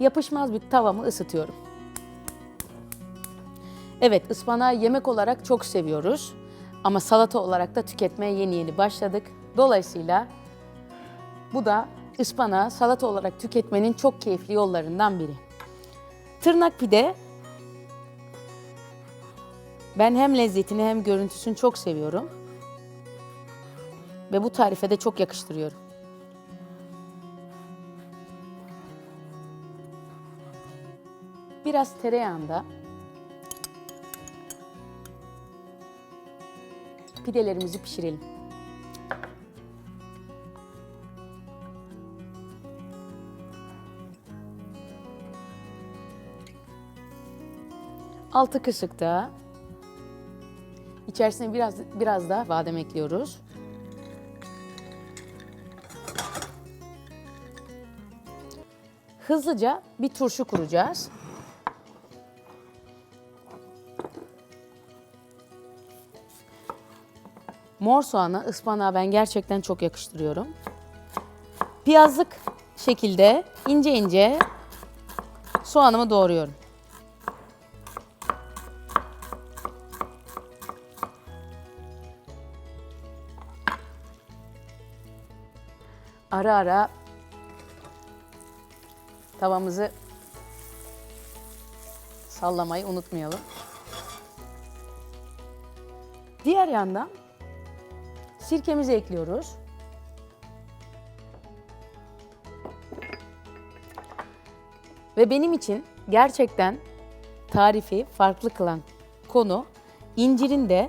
yapışmaz bir tavamı ısıtıyorum. Evet, ıspanağı yemek olarak çok seviyoruz. Ama salata olarak da tüketmeye yeni yeni başladık. Dolayısıyla bu da ıspanağı salata olarak tüketmenin çok keyifli yollarından biri. Tırnak pide ben hem lezzetini hem görüntüsünü çok seviyorum. Ve bu tarife de çok yakıştırıyorum. Biraz tereyağında pidelerimizi pişirelim. Altı da içerisine biraz biraz da badem ekliyoruz. Hızlıca bir turşu kuracağız. Mor soğanı, ıspanağı ben gerçekten çok yakıştırıyorum. Piyazlık şekilde ince ince soğanımı doğruyorum. Ara ara tavamızı sallamayı unutmayalım. Diğer yandan sirkemizi ekliyoruz. Ve benim için gerçekten tarifi farklı kılan konu incirin de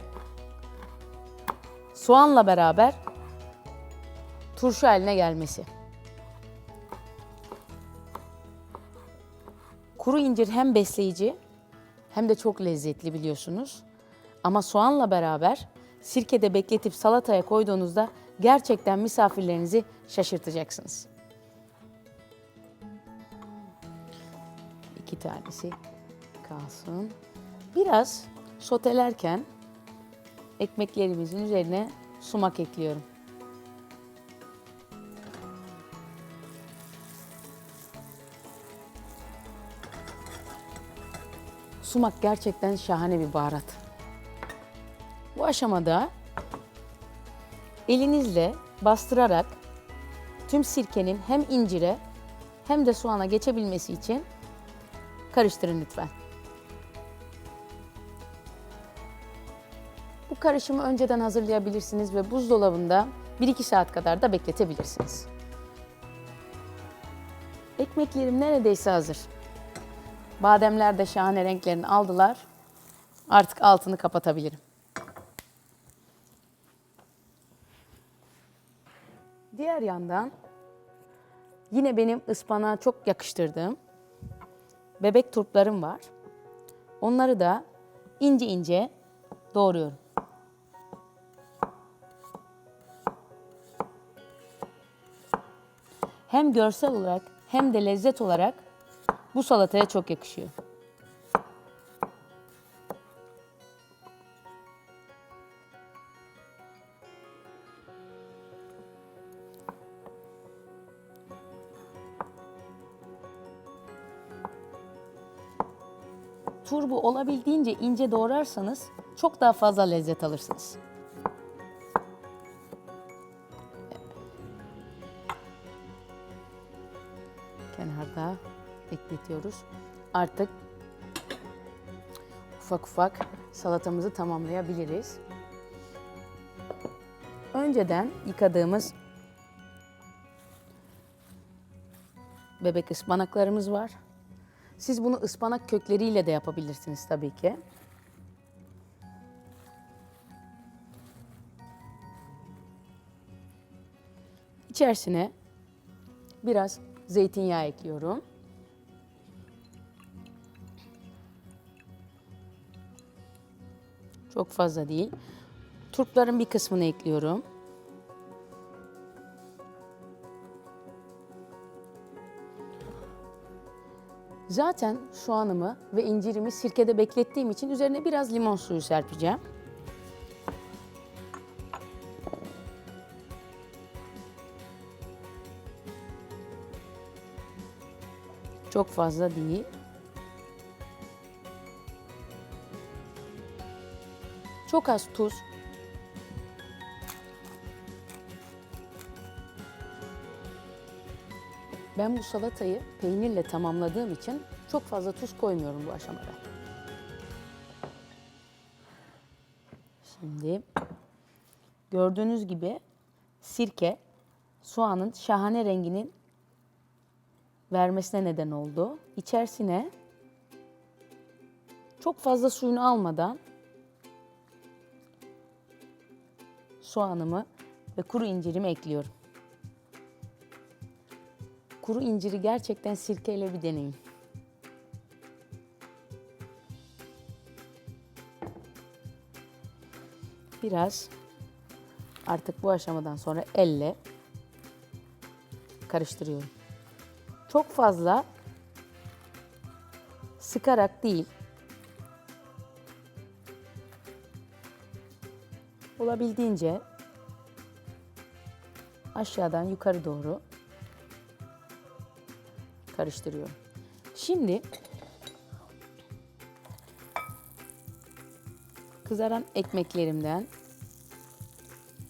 soğanla beraber turşu haline gelmesi. Kuru incir hem besleyici hem de çok lezzetli biliyorsunuz. Ama soğanla beraber sirkede bekletip salataya koyduğunuzda gerçekten misafirlerinizi şaşırtacaksınız. İki tanesi kalsın. Biraz sotelerken ekmeklerimizin üzerine sumak ekliyorum. Sumak gerçekten şahane bir baharat. Bu aşamada elinizle bastırarak tüm sirkenin hem incire hem de soğana geçebilmesi için karıştırın lütfen. Bu karışımı önceden hazırlayabilirsiniz ve buzdolabında 1-2 saat kadar da bekletebilirsiniz. Ekmeklerim neredeyse hazır. Bademler de şahane renklerini aldılar. Artık altını kapatabilirim. Diğer yandan yine benim ıspanağa çok yakıştırdığım bebek turplarım var. Onları da ince ince doğruyorum. Hem görsel olarak hem de lezzet olarak bu salataya çok yakışıyor. Turbu olabildiğince ince doğrarsanız çok daha fazla lezzet alırsınız. Kenarda bekletiyoruz. Artık ufak ufak salatamızı tamamlayabiliriz. Önceden yıkadığımız bebek ıspanaklarımız var. Siz bunu ıspanak kökleriyle de yapabilirsiniz tabii ki. İçerisine biraz zeytinyağı ekliyorum. Çok fazla değil. Turpların bir kısmını ekliyorum. Zaten soğanımı ve incirimi sirkede beklettiğim için üzerine biraz limon suyu serpeceğim. Çok fazla değil. Çok az tuz. Ben bu salatayı peynirle tamamladığım için çok fazla tuz koymuyorum bu aşamada. Şimdi gördüğünüz gibi sirke soğanın şahane renginin vermesine neden oldu. İçerisine çok fazla suyunu almadan soğanımı ve kuru incirimi ekliyorum. Kuru inciri gerçekten sirkeyle bir deneyin. Biraz artık bu aşamadan sonra elle karıştırıyorum. Çok fazla sıkarak değil. Olabildiğince aşağıdan yukarı doğru karıştırıyorum. Şimdi kızaran ekmeklerimden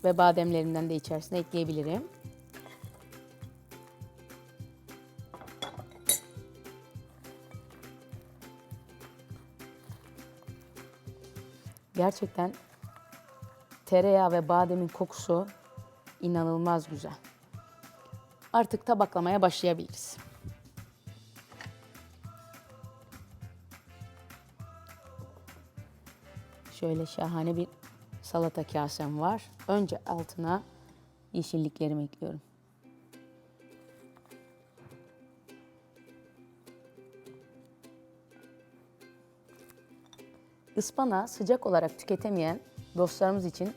ve bademlerimden de içerisine ekleyebilirim. Gerçekten tereyağı ve bademin kokusu inanılmaz güzel. Artık tabaklamaya başlayabiliriz. Şöyle şahane bir salata kasem var. Önce altına yeşilliklerimi ekliyorum. Ispanağı sıcak olarak tüketemeyen dostlarımız için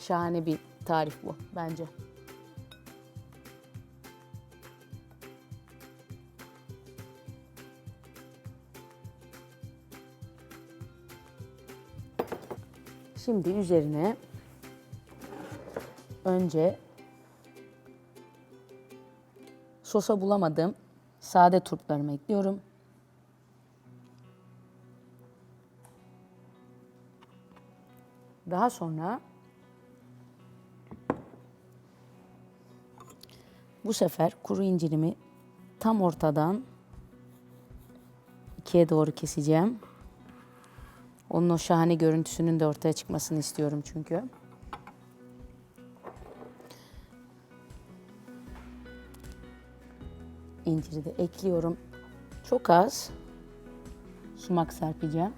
şahane bir tarif bu bence. Şimdi üzerine önce sosa bulamadım sade turplarımı ekliyorum. Daha sonra bu sefer kuru incirimi tam ortadan ikiye doğru keseceğim. Onun o şahane görüntüsünün de ortaya çıkmasını istiyorum çünkü. İnciri de ekliyorum. Çok az sumak serpeceğim.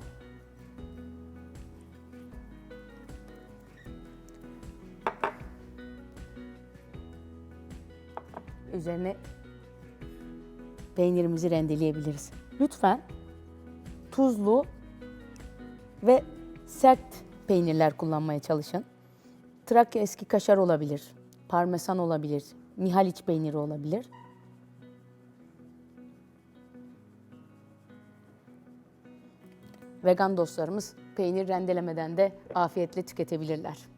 Üzerine peynirimizi rendeleyebiliriz. Lütfen tuzlu ve sert peynirler kullanmaya çalışın. Trakya eski kaşar olabilir, parmesan olabilir, Mihaliç peyniri olabilir. Vegan dostlarımız peynir rendelemeden de afiyetle tüketebilirler.